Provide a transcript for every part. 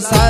pasar.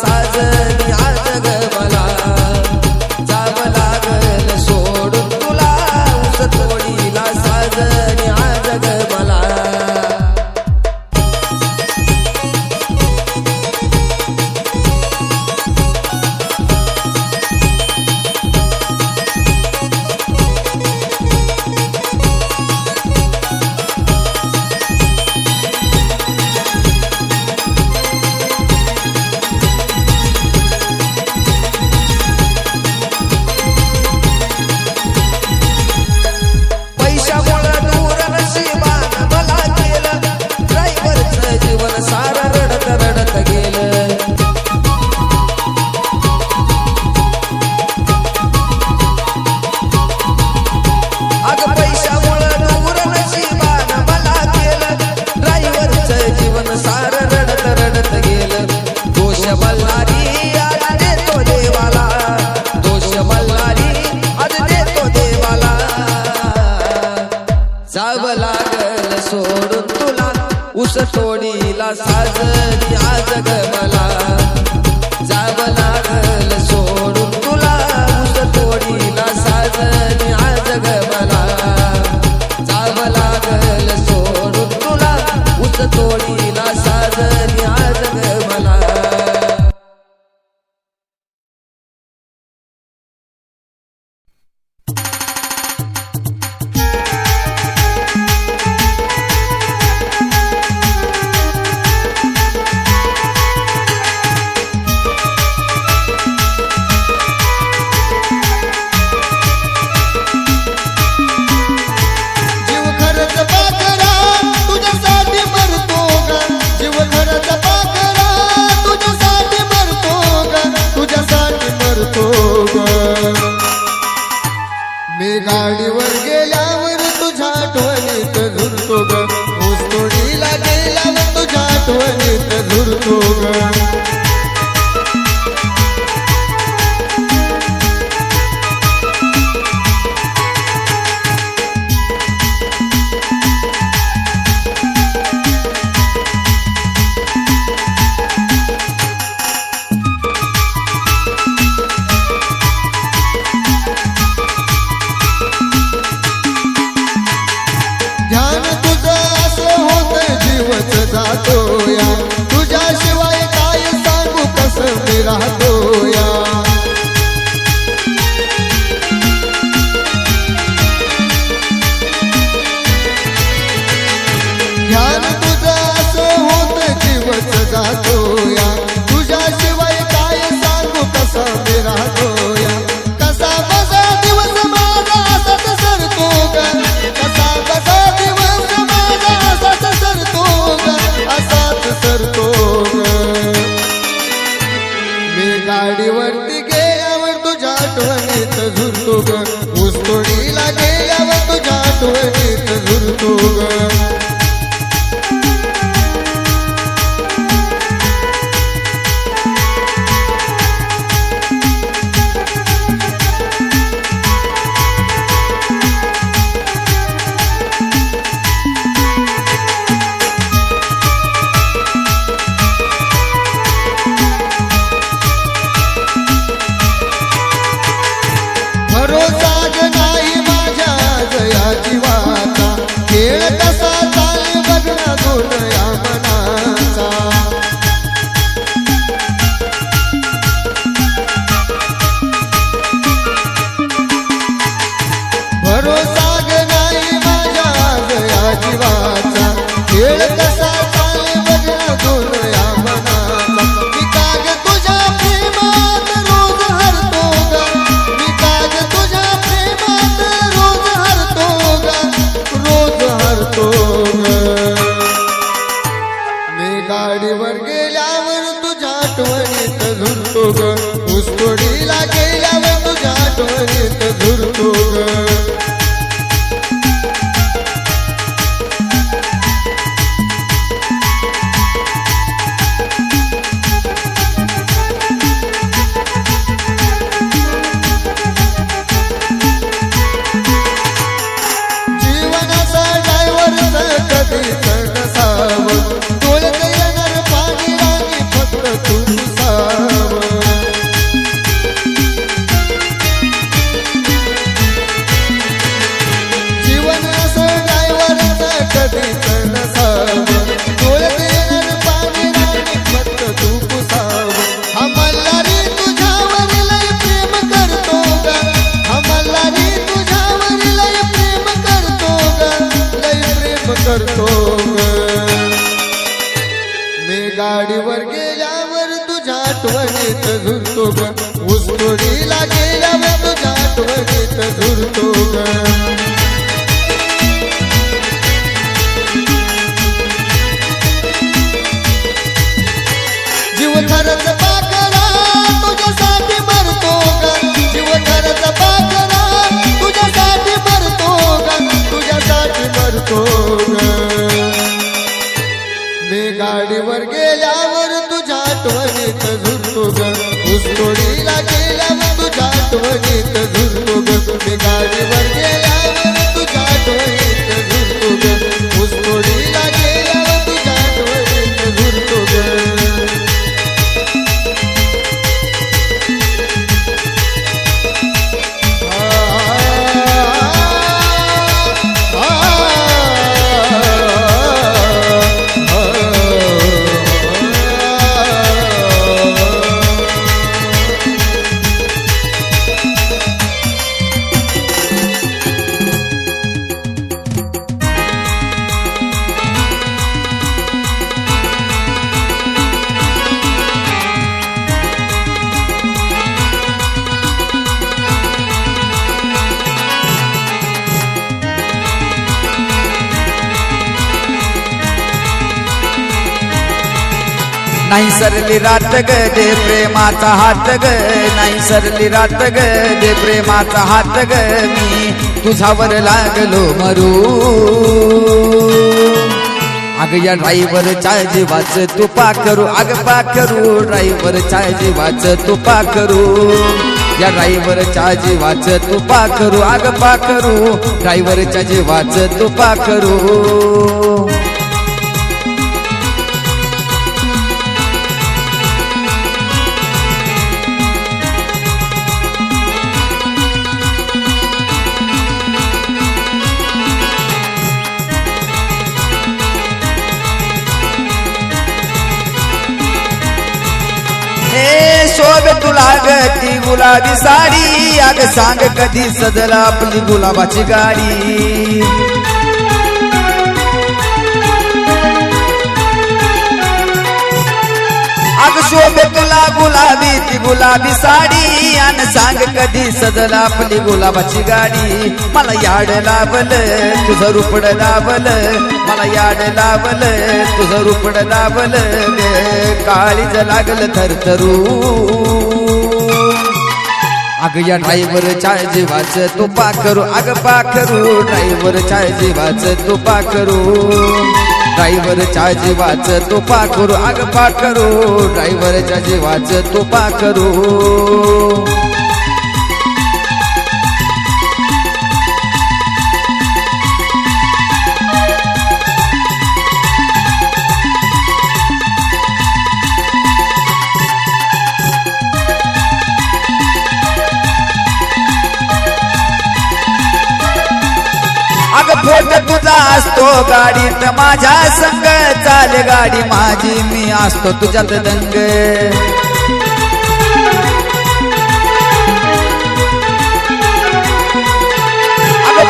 साज करतो मी गाडीवर गेल्यावर तुझ्या आठवणीत झुरतो गुस्तुरीला गेल्यावर तुझ्या आठवणीत झुरतो ग. नाही सरली रात ग दे प्रेमाचा हात ग. नाही सरली रात ग दे प्रेमाचा हात ग. मी तुझावर लागलो मरू. अग या ड्रायव्हरच्या जीवाच तुपा करू. अग पा करू ड्रायव्हरच्या जीवाच तुपा करू. या ड्रायव्हरच्या जीवाच तुपा करू. अग पा करू ड्रायव्हरच्या जीवाच तुपा करू. गुलाबी साडी आग सांग कधी सजला आपली गुलाबाची गाडी. आग शोभ तुला गुलाबी ती गुलाबी साडी आन सांग कधी सजला आपली गुलाबाची गाडी. मला याड लावल तुझं रुपड लावल. मला याड लावल तुझं रुपड लावल. काळीच लागलं थरथरू. अग या ड्रायव्हरच्या जीवाच तू पाखरू अग पा पाखरू ड्रायव्हरच्या जीवाच तू पाखरू ड्रायव्हरच्या जीवाच तू पाखरू अग पा पाखरू ड्रायव्हरच्या जीवाच तू पाखरू अग तुझा असतो गाडीत माझ्या संग चाल गाडी. माझी मी असतो तुझ्यात दंग.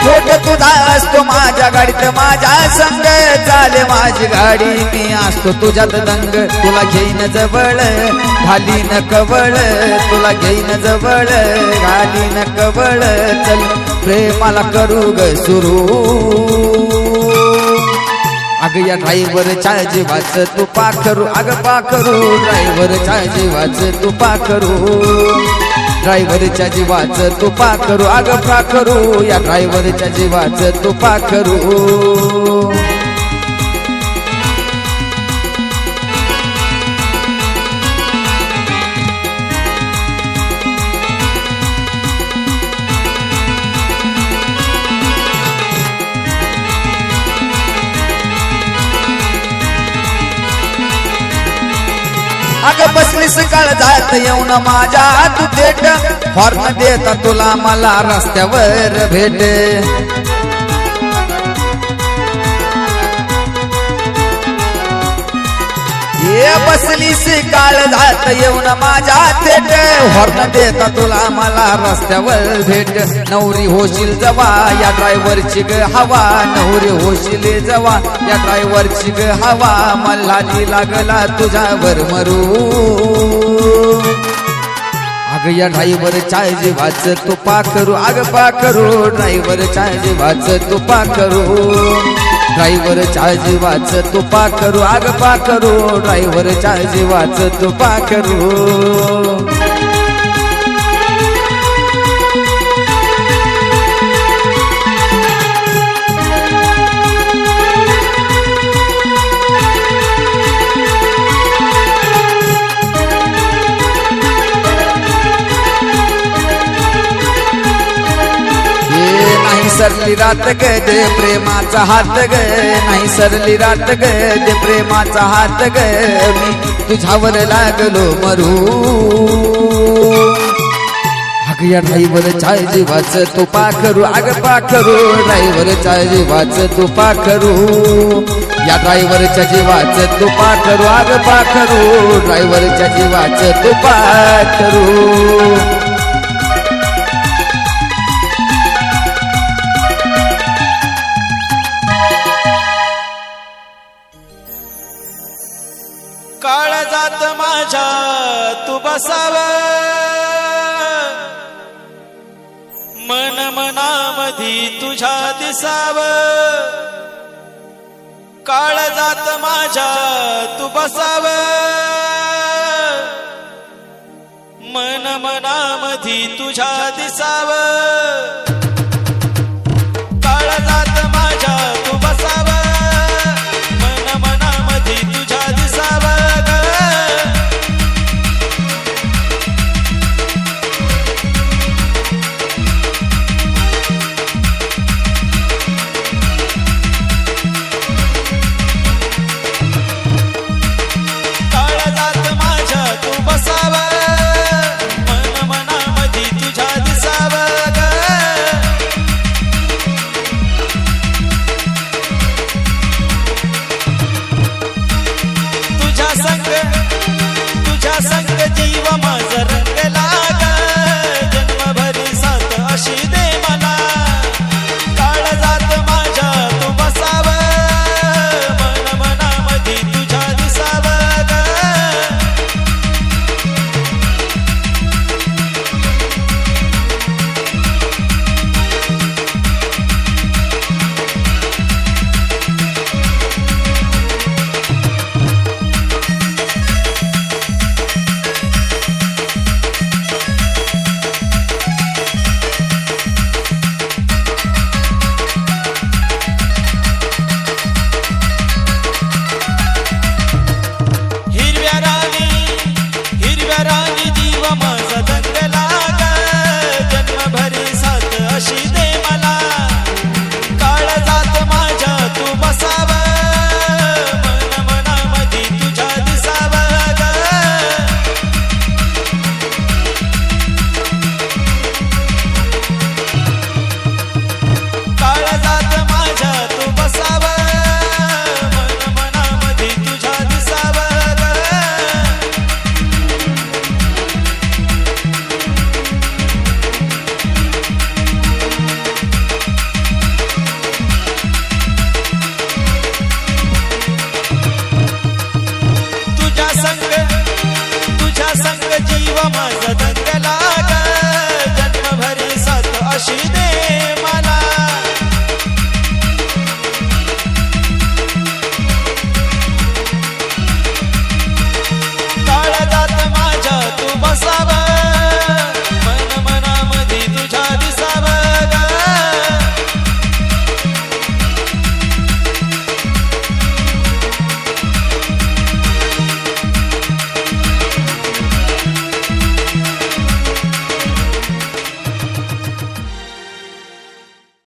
फोट तुझा असतो माझ्या गाडीत. माझ्या संग चाले माझी गाडी. मी असतो तुझ्यात दंग. तुला घेईन जवळ. घाली न कवळ. तुला घेईन जवळ. घाली न कवळ. चल प्रेमाला करू ग सुरू. अग या ड्रायव्हरच्या जीवाच तू पाखरू अग पाखरू ड्रायव्हरच्या जीवाच तू पाखरू ड्रायव्हरच्या जीवाच करू. आग अग करू. या ड्रायव्हरच्या जीवाच तुपा करू. चोवीस काळ जात येऊन माझ्या तू थेट हॉर्न देता तुला मला रस्त्यावर भेट. ये काळ जात येऊन माझ्या थेट. हॉर्न देता तुला मला रस्त्यावर भेट. नवरी होशील जवा या ड्रायव्हरची ग हवा. नवरी होशील जवा या ड्रायव्हरची ग हवा. मला लागला तुझ्यावर मरू. अग या ड्रायव्हरच्या जीवाच तू पाखरू अग पाखरू ड्रायव्हरच्या जीवाच तू करू. ड्रायव्हरच्या जीवाच तू पाखरू करू पाखरू ड्रायव्हरच्या जीवाच तू पाखरू सरली रात ग दे प्रेमाचा हात ग. नाही सरली रात ग दे प्रेमाचा हात ग. मी तुझ्यावर लागलो मरू. अग या ड्रायव्हरच्या जीवाच तू पाखरू अग पाखरू ड्रायव्हरच्या जीवाच तू पाखरू या ड्रायव्हरच्या जीवाच तू पाखरू अग पाखरू ड्रायव्हरच्या जीवाच तू पाखरू माझ्या तू बसाव. मन मनामधी तुझ्या दिसाव. काळ जात माझ्या तू बसाव. मन मनामधी तुझ्या दिसाव.